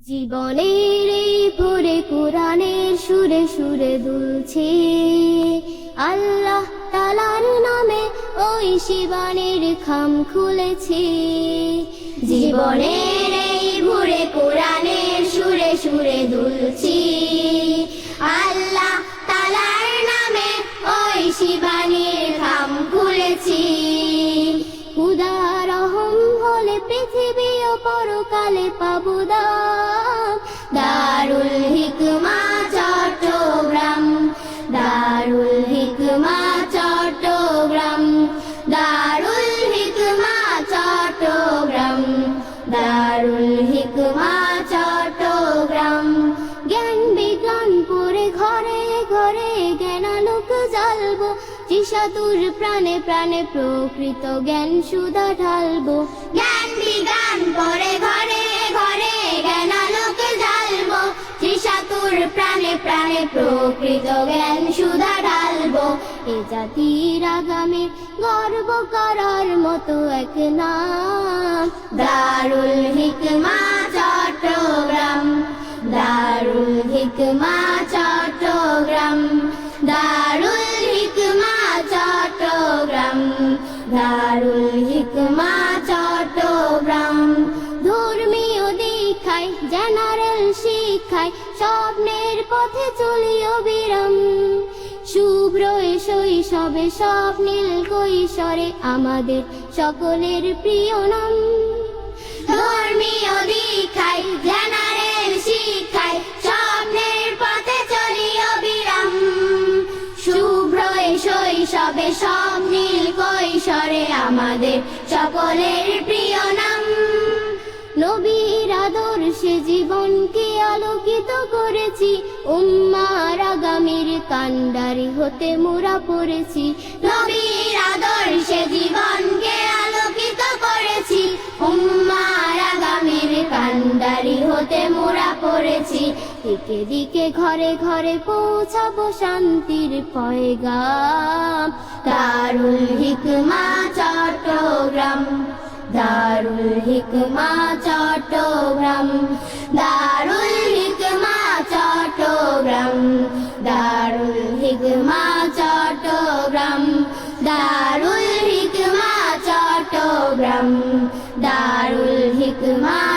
জীবনের এই ভোরে কোরআনের সুরে সুরে দুলছে। আল্লাহ তালার নামে ওই শিবানের খাম খুলেছে। জীবনের এই ভোরে কোরআনের সুরে সুরে দুলছি। আল্লাহ তালার নামে ওই শিবানের খাম খুলেছি। উদার রহম হলে পৃথিবী ও পরকালে পাবো হিকমা চট্টগ্রাম, দারুল হিকমা চট্টগ্রাম, দারুল হিকমা চট্টগ্রাম। জ্ঞান বিজ্ঞান পড়ে ঘরে ঘরে জ্ঞানালোক জ্বালবো চিসাতুর প্রাণে প্রাণে প্রকৃত জ্ঞান সুধা ঢালবো। চিসাতুর প্রাণে প্রাণে প্রকৃত জ্ঞান সুধা ঢালবো। এ জাতির আগামী গর্ব করার মতো এক নাম। দারুল হিকমা চট্টগ্রাম, দারুল হিকমা চট্টগ্রাম, দারুল হিকমা চট্টগ্রাম, দারুল দীক্ষায় জেনারেল শিক্ষায় স্বপ্নের পথে চলি অবিরাম। শৈশবে কৈশোরে আমাদের সকলের প্রিয় নাম। শিক্ষায় স্বপ্নের পথে চলি অবিরাম। শৈশবে স্বপ্নীল কৈশোরে আমাদের সকলের প্রিয় নাম। নবীর আদর্শে জীবনকে আলোকিত করেছি, উম্মার আগামীর কান্ডারি হতে মোরা পড়েছি। নবীর আদর্শে জীবনকে আলোকিত করেছি, উম্মার আগামীর কান্ডারি হতে মোরা পড়েছি। দিকে দিকে ঘরে ঘরে পৌঁছাবো শান্তির পয়গাম। দারুল হিকমা চট্টগ্রাম। দারুল হিকমা চট্টগ্রাম দারুল হিকমা চট্টগ্রাম দারুল হিকমা চট্টগ্রাম দারুল হিকমা চট্টগ্রাম দারুল হিকমা